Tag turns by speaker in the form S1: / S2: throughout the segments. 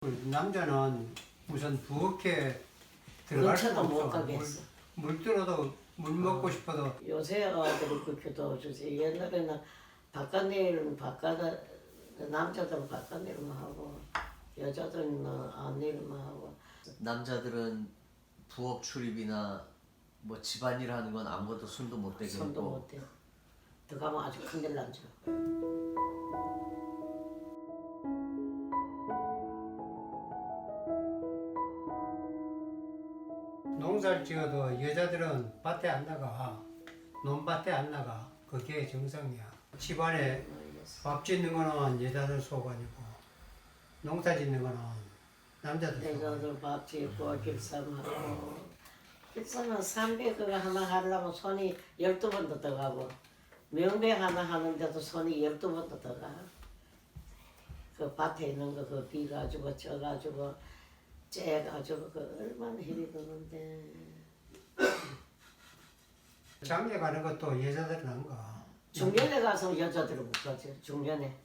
S1: 그 남자는 우선 부엌에 들어갈 수
S2: 근처도 못
S1: 없어.
S2: 가겠어.
S1: 물, 물 들어도 물 먹고 싶어도
S2: 요새 아들이 그렇게도 주지. 옛날에는 바깥 일은 바깥 남자들은 바깥 일만 하고 여자들은 안 일만 하고
S3: 남자들은 부엌 출입이나 뭐 집안일 하는 건 아무것도 손도 못 대게
S2: 손도
S3: 했고
S2: 못 대. 들어가면 아주 큰일 나죠.
S1: 농사를 지어도 여자들은 밭에 안 나가. 논밭에 안 나가. 그게 정상이야. 집안에 밥 짓는 거는 여자들 소관이고 농사 짓는 거는 남자들 소관.
S2: 여자들 밥 짓고 길쌈하고 길쌈은 삼배 그거 하나 하려면 손이 열두 번도 들어가고 명배 하나 하는데도 손이 열두 번도 들어가. 그 밭에 있는 거 그 비가지고 쪄가지고 째가지고 그 얼마나 힘이 드는데.
S1: 장례 가는 것도 여자들은 안 가.
S2: 중년에 가서 여자들은 못 가지 중년에.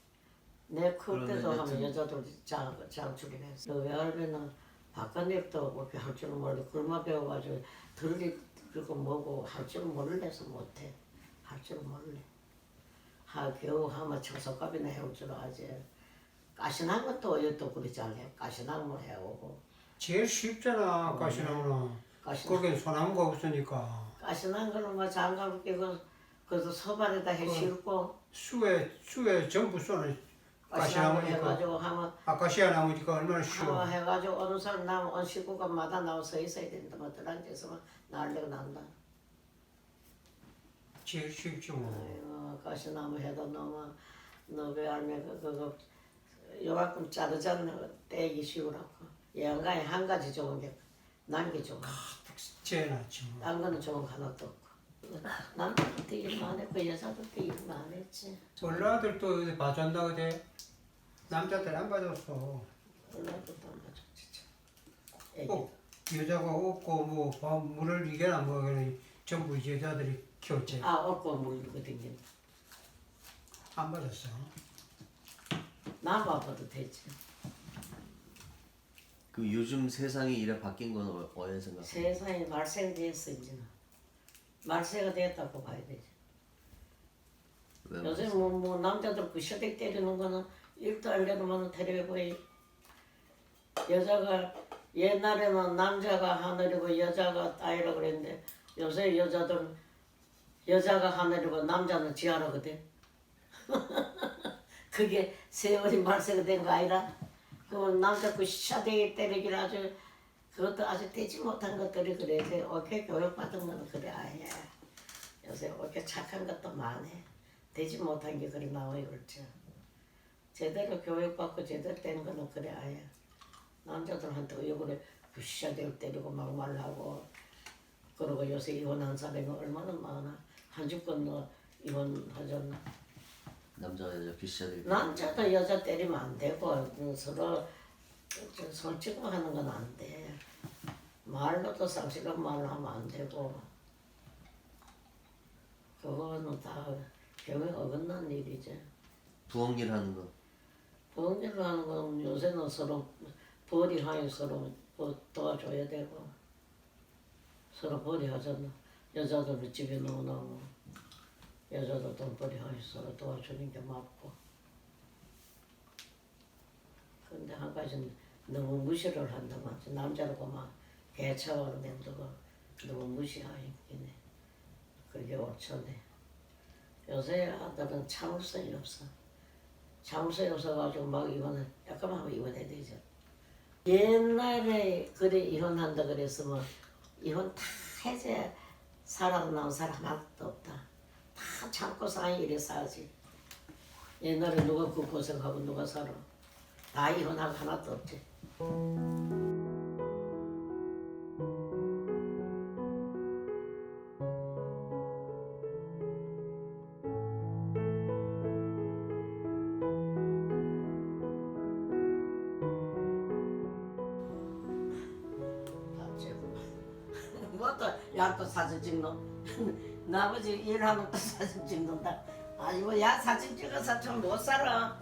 S2: 내 클 때도
S3: 그러면
S2: 하면 여자들 장, 장출입 했어. 너 외할배는 바깥일도 그렇게 할 줄은 몰라 글만 배워가지고 들리 그리고 뭐고 할 줄은 몰라서 못해. 할 줄은 몰래. 하 겨우 하면 청소값이나 해올 줄 아지 가시난 것도 여또 그리 잘해 가시난 거 해오고
S1: 제일 쉽잖아 가시나무는.
S2: 가시난
S1: 거긴 소나무가 없으니까
S2: 가시난 거는 뭐 장갑 끼고 그래도 서발에다 해 싣고
S1: 수에 수에 전부 쏘는
S2: 가시나무
S1: 가시나무니까
S2: 해가지고 하면
S1: 아카시아 나무니까 얼마나
S2: 어,
S1: 쉬워.
S2: 해가지고 어느 사람 나면 온 식구가 마다 나와 서 있어야 된다. 뭐 들어앉아서 난리가 난다.
S1: 제일 쉽지 뭐.
S2: 아이고 가시나무 해도 너무 너왜 알면 그 그거 요만큼 자르자는 떼기 쉬우라고. 양가에 한 가지 좋은 게 남게 좋은 거.
S1: 제일낫지 뭐.
S2: 딴 거는 좋은 거 하나도 없고. 남자도 되게 많았고 여자도 되게 많았지.
S1: 전라들도 어디 봐준다 그대 남자들 안 봐줬어.
S2: 얼마도 안 맞아 진짜. 애기.
S1: 꼭 여자가 없고 뭐 밥, 물을 뭐 그래 전부 여자들이 키웠지.
S2: 아 없고 물고 댕긴다.
S1: 안 봐줬어.
S2: 나봐도 되지.
S3: 그 요즘 세상이 이래 바뀐 건 어- 어느 생각?
S2: 세상에 말세됐어 이제는 말세가 됐다고 봐야 되지.
S3: 왜
S2: 요새 뭐, 뭐 남자들 그 셔댁 때리는 거는 일도 안 내려면 텔레비보이. 여자가 옛날에는 남자가 하늘이고 여자가 땅이라 그랬는데 요새 여자들 여자가 하늘이고 남자는 지하라거든. 그게 세월이 말세가 된 거 아니라 그 남자 그 샤대기 때리기를 아주 그것도 아주 되지 못한 것들이 그래. 이제 옳게 교육받은 거는 그래. 아예. 요새 옳게 착한 것도 많네 되지 못한 게 그리 나와요 그렇죠 제대로 교육받고 제대로 된 거는 그래. 아예. 남자들한테 의욕을 부시샤대고 때리고 막 말하고. 그러고 요새 이혼한 사람이 얼마나 많아. 한 주 건 너 이혼하잖아
S3: 남자 여자 비싸들
S2: 남자도 여자 때리면 안 되고 음, 서로 저 솔직히 하는 건 안 돼. 말로도 쌍실한 말을 하면 안 되고 그거는 다 병에 어긋난 일이지.
S3: 부엌일 하는 거
S2: 부엌일을 하는 건 요새는 서로 벌이하여 서로 뭐 도와줘야 되고 서로 벌이하잖아. 여자들은 집에 넣어놓고 여자도 돈벌이하여 서로 도와주는 게 맞고. 근데 한 가지는 너무 무시를 한다 말이지. 남자라고 막 개차원을 낸다고 너무 무시하긴 해. 그게 옳죠네. 요새 아들은 참을성이 없어. 참을성이 없어가지고 막 이혼을 약간 하면 이혼해야 되죠. 옛날에 그래 이혼한다 그랬으면 이혼 다 해제 살아나온 사람 하나도 없다 다 참고 사는 일에 사지. 옛날에 누가 그 고생하고 누가 살아. 다 이혼하고 하나도 없지. 뭐또 야또 사진 찍노 나머지 일하면 또 사진 찍는다. 아이고 야 사진 찍어서 좀 못 살아